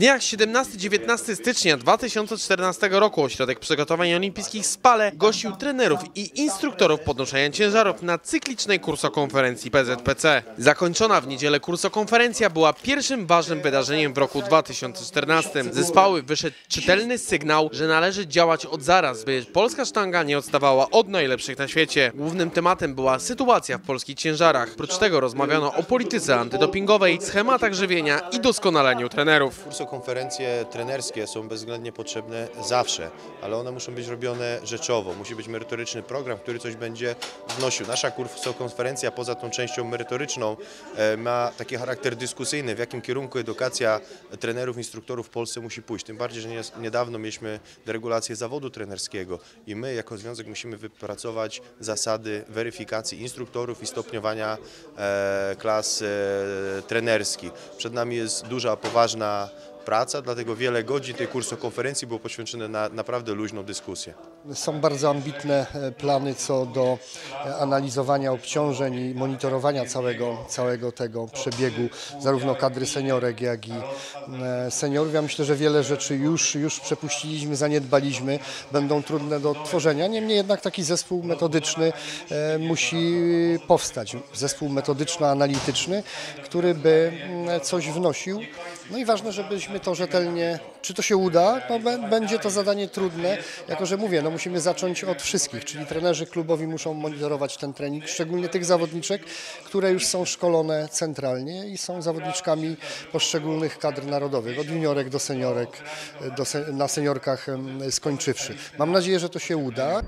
dniach 17-19 stycznia 2014 roku Ośrodek Przygotowań Olimpijskich Spale gościł trenerów i instruktorów podnoszenia ciężarów na cyklicznej kursokonferencji PZPC. Zakończona w niedzielę kursokonferencja była pierwszym ważnym wydarzeniem w roku 2014. Zespoły wyszedł czytelny sygnał, że należy działać od zaraz, by polska sztanga nie odstawała od najlepszych na świecie. Głównym tematem była sytuacja w polskich ciężarach. Oprócz tego rozmawiano o polityce antydopingowej, schematach żywienia i doskonaleniu trenerów. Kursokonferencje trenerskie są bezwzględnie potrzebne zawsze, ale one muszą być robione rzeczowo. Musi być merytoryczny program, który coś będzie wnosił. Nasza kursokonferencja poza tą częścią merytoryczną e, ma taki charakter dyskusyjny, w jakim kierunku edukacja trenerów, instruktorów w Polsce musi pójść. Tym bardziej, że nie- niedawno mieliśmy deregulację zawodu trenerskiego i my jako związek musimy wypracować zasady weryfikacji instruktorów i stopniowania e, klas e, trenerskich. Przed nami jest duża, poważna praca, dlatego wiele godzin tej kursokonferencji było poświęcone na naprawdę luźną dyskusję. Są bardzo ambitne e, plany co do e, analizowania obciążeń i monitorowania całego, całego tego przebiegu, zarówno kadry seniorek, jak i e, seniorów. Ja myślę, że wiele rzeczy już, już przepuściliśmy, zaniedbaliśmy, będą trudne do tworzenia. Niemniej jednak taki zespół metodyczny musi powstać. Zespół metodyczno-analityczny, który by mm, coś wnosił. No i ważne, żebyśmy to rzetelnie, czy to się uda, no bę- będzie to zadanie trudne, jako że mówię, no musimy zacząć od wszystkich, czyli trenerzy klubowi muszą monitorować ten trening, szczególnie tych zawodniczek, które już są szkolone centralnie i są zawodniczkami poszczególnych kadr narodowych, od juniorek do seniorek, do se, na seniorkach skończywszy. Mam nadzieję, że to się uda.